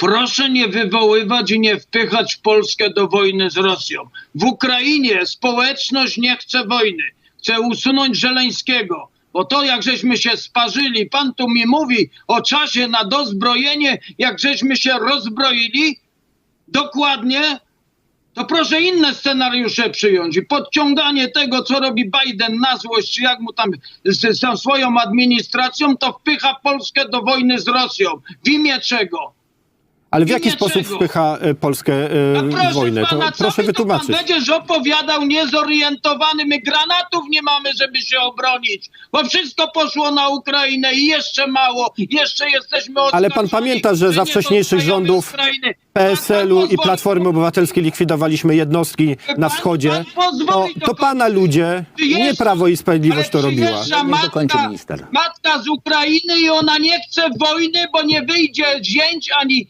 Proszę nie wywoływać i nie wpychać Polskę do wojny z Rosją. W Ukrainie społeczność nie chce wojny. Chce usunąć Żeleńskiego. Bo to, jak żeśmy się sparzyli, pan tu mi mówi o czasie na dozbrojenie, jak żeśmy się rozbroili, dokładnie, to proszę inne scenariusze przyjąć i podciąganie tego, co robi Biden na złość, czy jak mu tam z, z swoją administracją, to wpycha Polskę do wojny z Rosją. W imię czego? Ale w I jaki sposób czego. wpycha e, Polskę e, A w proszę wojnę? To pana, co proszę mi tu wytłumaczyć. Pan będziesz opowiadał niezorientowany. My granatów nie mamy, żeby się obronić, bo wszystko poszło na Ukrainę i jeszcze mało. Jeszcze jesteśmy Ale pan pamięta, że za nie wcześniejszych rządów. PSL-u i Platformy Obywatelskiej likwidowaliśmy jednostki na Pan- wschodzie. To, to dokończyć. pana ludzie, nie Przyjeżdża- Prawo i Sprawiedliwość to Ale robiła. przyjeżdża Niech dokończy Matka, minister. matka z Ukrainy i ona nie chce wojny, bo nie wyjdzie zięć ani